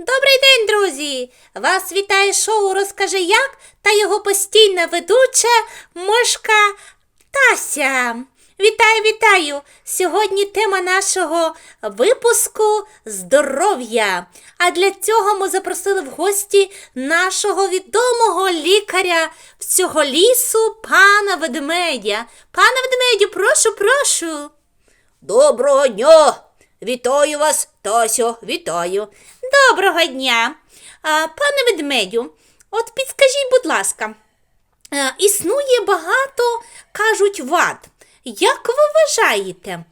Добрий день, друзі! Вас вітає шоу Розкажи як та його постійна ведуча Мошка Тася. Вітаю, вітаю! Сьогодні тема нашого випуску здоров'я. А для цього ми запросили в гості нашого відомого лікаря всього лісу, пана ведмедя. Пане ведмедю, прошу, прошу. Доброго дня! Вітаю вас, Тасю, вітаю. Доброго дня. Пане ведмедю, от підскажіть, будь ласка, е, існує багато, кажуть, вад. Як ви вважаєте,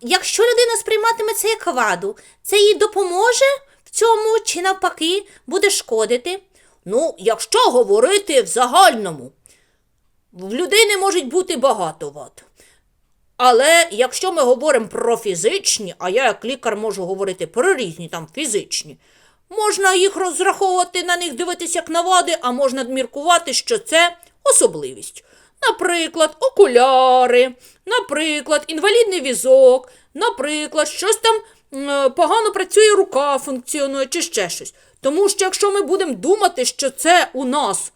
якщо людина сприйматиме це як ваду, це їй допоможе в цьому чи навпаки буде шкодити? Ну, якщо говорити в загальному, в людини можуть бути багато вад. Але якщо ми говоримо про фізичні, а я як лікар можу говорити про різні там фізичні, можна їх розраховувати на них дивитися як на вади, а можна міркувати, що це особливість. Наприклад, окуляри, наприклад, інвалідний візок, наприклад, щось там е, погано працює рука, функціонує чи ще щось. Тому що якщо ми будемо думати, що це у нас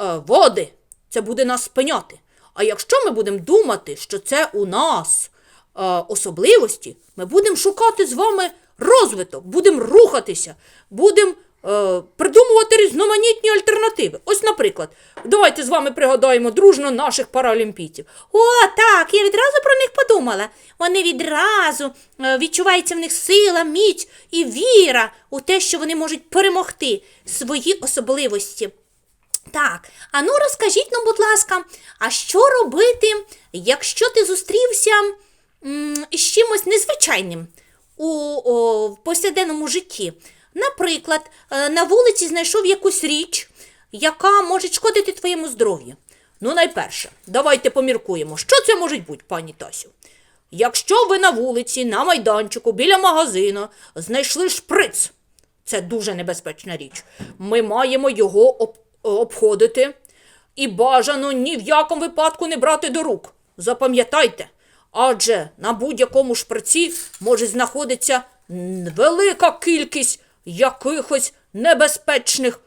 е, води, це буде нас спиняти. А якщо ми будемо думати, що це у нас е, особливості, ми будемо шукати з вами розвиток, будемо рухатися, будемо е, придумувати різноманітні альтернативи. Ось, наприклад, давайте з вами пригадаємо дружно наших паралімпійців. О, так, я відразу про них подумала. Вони відразу е, відчувається в них сила, міць і віра у те, що вони можуть перемогти свої особливості. Так, а ну розкажіть нам, будь ласка, а що робити, якщо ти зустрівся м, з чимось незвичайним у о, повсякденному житті? Наприклад, е, на вулиці знайшов якусь річ, яка може шкодити твоєму здоров'ю. Ну, найперше, давайте поміркуємо, що це може бути, пані Тасю. Якщо ви на вулиці, на майданчику, біля магазину знайшли шприц, це дуже небезпечна річ. Ми маємо його об- обходити і бажано ні в якому випадку не брати до рук. Запам'ятайте, адже на будь-якому шприці може знаходитися велика кількість якихось небезпечних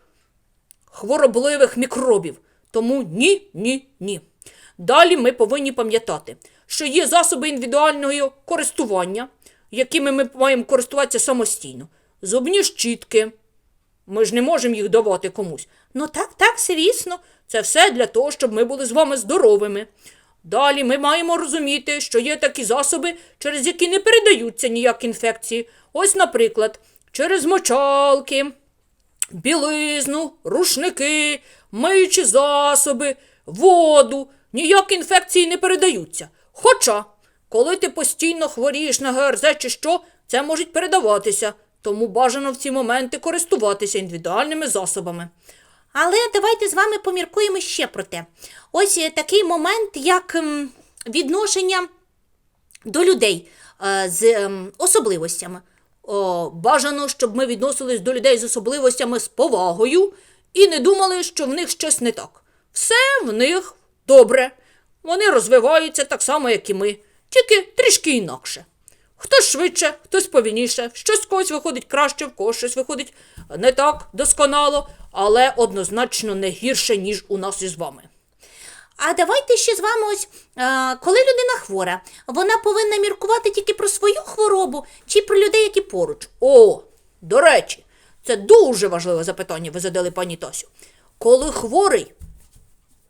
хворобливих мікробів. Тому ні, ні, ні. Далі ми повинні пам'ятати, що є засоби індивідуального користування, якими ми маємо користуватися самостійно. Зубні щітки. Ми ж не можемо їх давати комусь. Ну так, так, звісно. Це все для того, щоб ми були з вами здоровими. Далі ми маємо розуміти, що є такі засоби, через які не передаються ніякі інфекції. Ось, наприклад, через мочалки, білизну, рушники, миючі засоби, воду. Ніякі інфекції не передаються. Хоча, коли ти постійно хворієш на ГРЗ чи що, це може передаватися. Тому бажано в ці моменти користуватися індивідуальними засобами. Але давайте з вами поміркуємо ще про те. Ось такий момент, як відношення до людей е, з особливостями. Бажано, щоб ми відносились до людей з особливостями з повагою і не думали, що в них щось не так. Все в них добре. Вони розвиваються так само, як і ми, тільки трішки інакше. Хтось швидше, хтось повільніше, щось когось виходить краще, в когось щось виходить не так досконало, але однозначно не гірше, ніж у нас із вами. А давайте ще з вами ось, е, коли людина хвора, вона повинна міркувати тільки про свою хворобу чи про людей, які поруч. О, до речі, це дуже важливе запитання ви задали пані Тасю. Коли хворий,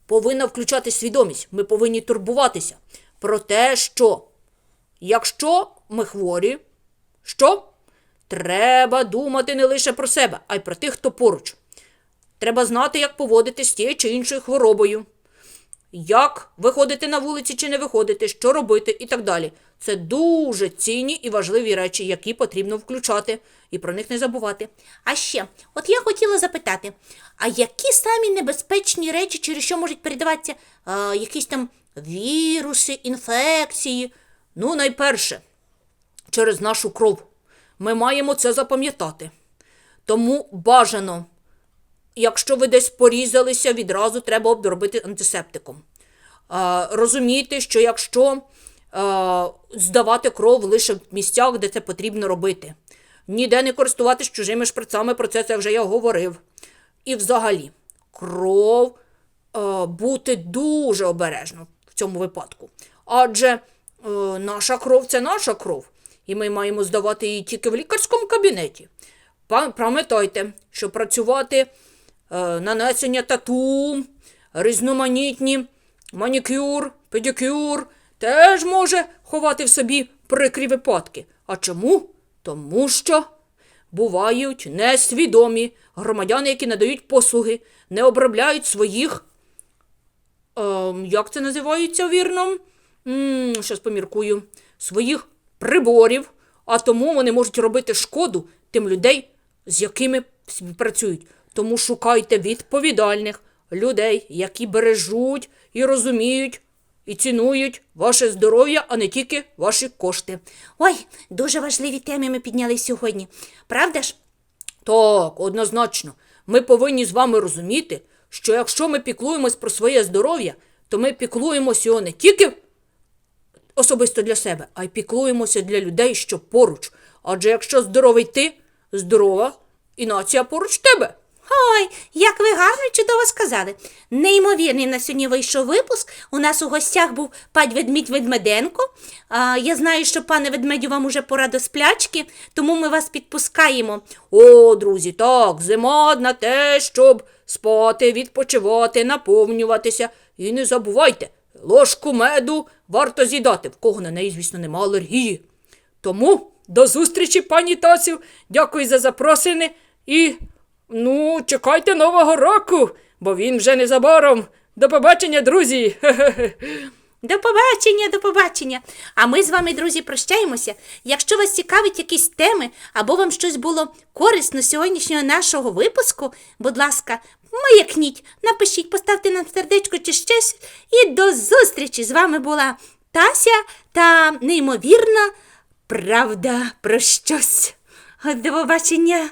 повинна включати свідомість. Ми повинні турбуватися про те, що якщо ми хворі, що? Треба думати не лише про себе, а й про тих, хто поруч. Треба знати, як поводитись з тією чи іншою хворобою. Як виходити на вулиці чи не виходити, що робити і так далі. Це дуже цінні і важливі речі, які потрібно включати і про них не забувати. А ще, от я хотіла запитати, а які самі небезпечні речі, через що можуть передаватися е, якісь там віруси, інфекції? Ну, найперше, через нашу кров. Ми маємо це запам'ятати. Тому бажано, якщо ви десь порізалися, відразу треба обробити антисептиком. Розумійте, що якщо здавати кров лише в місцях, де це потрібно робити. ніде не користуватись чужими шприцами, про це, це вже я говорив. І взагалі, кров бути дуже обережно в цьому випадку. Адже е, наша кров це наша кров, і ми маємо здавати її тільки в лікарському кабінеті. Пам'ятайте, що працювати е, нанесення тату, різноманітні манікюр, педикюр теж може ховати в собі прикрі випадки. А чому? Тому що бувають несвідомі громадяни, які надають послуги, не обробляють своїх. Ем, як це називається вірно? Щас поміркую. Своїх приборів, а тому вони можуть робити шкоду тим людей, з якими співпрацюють. Тому шукайте відповідальних людей, які бережуть і розуміють і цінують ваше здоров'я, а не тільки ваші кошти. Ой, дуже важливі теми ми підняли сьогодні. Правда ж? Так, однозначно. Ми повинні з вами розуміти, що якщо ми піклуємось про своє здоров'я, то ми піклуємося його не тільки особисто для себе, а й піклуємося для людей, що поруч. Адже якщо здоровий ти, здорова і нація поруч тебе. Ой, як ви гарно і чудово сказали. Неймовірний на сьогодні вийшов випуск. У нас у гостях був пань ведмідь Ведмеденко. А, я знаю, що пане ведмедю вам уже пора до сплячки, тому ми вас підпускаємо. О, друзі, так, зима на те, щоб спати, відпочивати, наповнюватися. І не забувайте, ложку меду варто з'їдати, в кого на неї, звісно, нема алергії. Тому до зустрічі, пані Тасю. Дякую за запросини і ну, чекайте Нового року, бо він вже незабаром. До побачення, друзі. До побачення, до побачення. А ми з вами, друзі, прощаємося. Якщо вас цікавить якісь теми або вам щось було корисно сьогоднішнього нашого випуску, будь ласка, маякніть, напишіть, поставте нам сердечко чи щось. І до зустрічі! З вами була Тася та неймовірна правда про щось. До побачення.